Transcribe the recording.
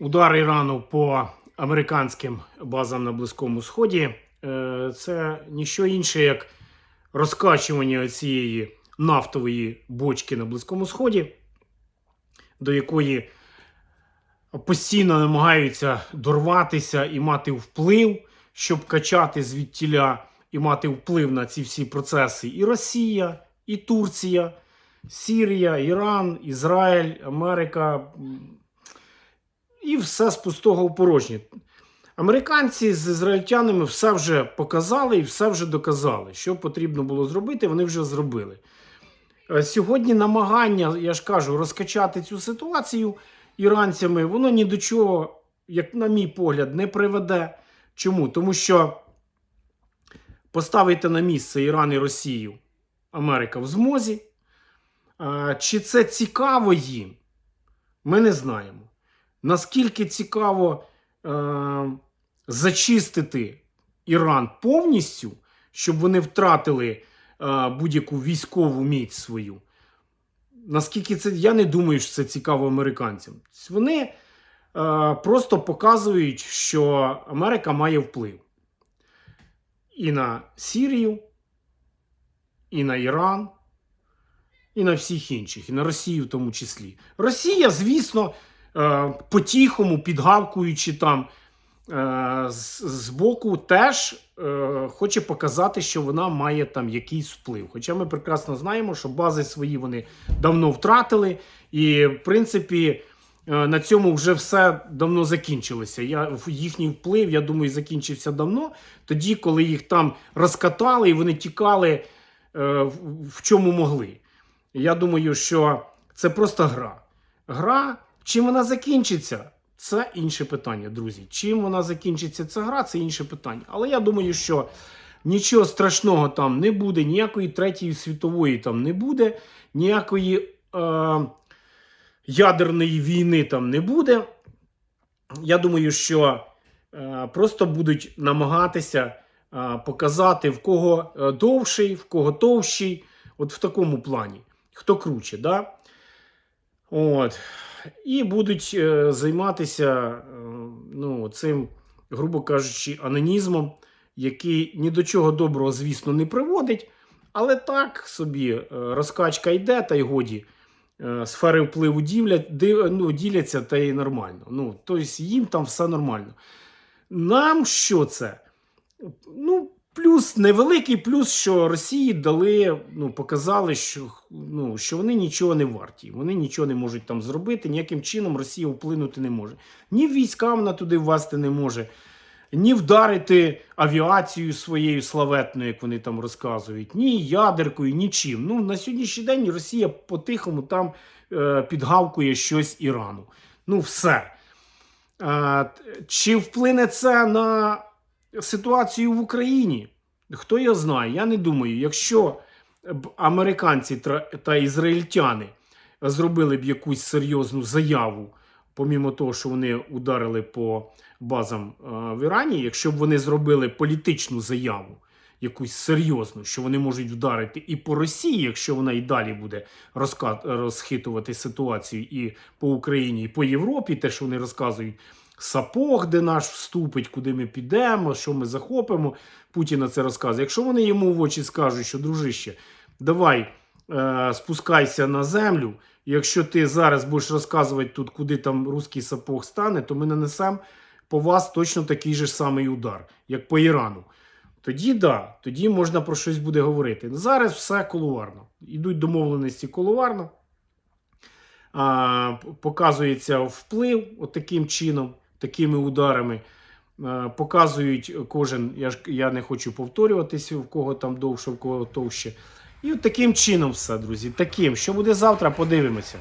Удар Ірану по американським базам на Близькому Сході е, це ніщо інше, як розкачування цієї нафтової бочки на Близькому Сході, до якої постійно намагаються дорватися і мати вплив, щоб качати звідтіля і мати вплив на ці всі процеси. І Росія, і Турція, Сірія, Іран, Ізраїль, Америка. І все з пустого в порожнє. Американці з ізраїльтянами все вже показали і все вже доказали. Що потрібно було зробити, вони вже зробили. Е, Сьогодні намагання, я ж кажу, розкачати цю ситуацію іранцями, воно ні до чого, як на мій погляд, не приведе. Чому? Тому що поставити на місце Іран і Росію Америка в змозі. Е, Чи це цікаво їм? Ми не знаємо. Наскільки цікаво е, зачистити Іран повністю, щоб вони втратили е, будь-яку військову міць свою. Наскільки це, я не думаю, що це цікаво американцям. Вони е, просто показують, що Америка має вплив і на Сірію, і на Іран, і на всіх інших, і на Росію в тому числі. Росія, звісно, е, по-тихому, підгавкуючи там е, з, боку, теж е, хоче показати, що вона має там якийсь вплив. Хоча ми прекрасно знаємо, що бази свої вони давно втратили, і в принципі. На цьому вже все давно закінчилося. Я, їхній вплив, я думаю, закінчився давно. Тоді, коли їх там розкатали і вони тікали е, в чому могли. Я думаю, що це просто гра. Гра, чим вона закінчиться, це інше питання, друзі. Чим вона закінчиться, ця гра, це інше питання. Але я думаю, що нічого страшного там не буде, ніякої третьої світової там не буде, ніякої е, ядерної війни там не буде. Я думаю, що е, просто будуть намагатися е, показати, в кого е, довший, в кого товщий, от в такому плані хто круче, да? От. І будуть е, займатися е, ну, цим, грубо кажучи, анонізмом, який ні до чого доброго, звісно, не приводить. Але так собі е, розкачка йде, та й годі. Сфери впливу ділять, ну, діляться, та й нормально. Ну, тобто їм там все нормально. Нам що це? Ну, плюс невеликий плюс, що Росії дали, ну, показали, що, ну, що вони нічого не варті. Вони нічого не можуть там зробити, ніяким чином Росія вплинути не може. Ні війська вона туди ввести не може, ні вдарити авіацію своєю славетною, як вони там розказують, ні ядеркою, нічим. Ну, на сьогоднішній день Росія по-тихому там е, підгавкує щось Ірану. Ну, все. Т- чи вплине це на ситуацію в Україні? Хто його знає? Я не думаю. Якщо б американці та ізраїльтяни зробили б якусь серйозну заяву, помімо того, що вони ударили по базам е, в Ірані, якщо б вони зробили політичну заяву, якусь серйозну, що вони можуть вдарити і по Росії, якщо вона і далі буде розхитувати ситуацію і по Україні, і по Європі, те, що вони розказують, сапог, де наш вступить, куди ми підемо, що ми захопимо. Путіна це розказує. Якщо вони йому в очі скажуть, що дружище, давай е, спускайся на землю. Якщо ти зараз будеш розказувати тут, куди там руський сапог стане, то ми нанесемо по вас точно такий же самий удар, як по Ірану. Тоді да, тоді можна про щось буде говорити. Зараз все кулуарно. Йдуть домовленості кулуарно. А, показується вплив от таким чином, такими ударами. Показують кожен, я ж я не хочу повторюватися, в кого там довше, в кого товще. І от таким чином все, друзі. Таким. Що буде завтра, подивимося.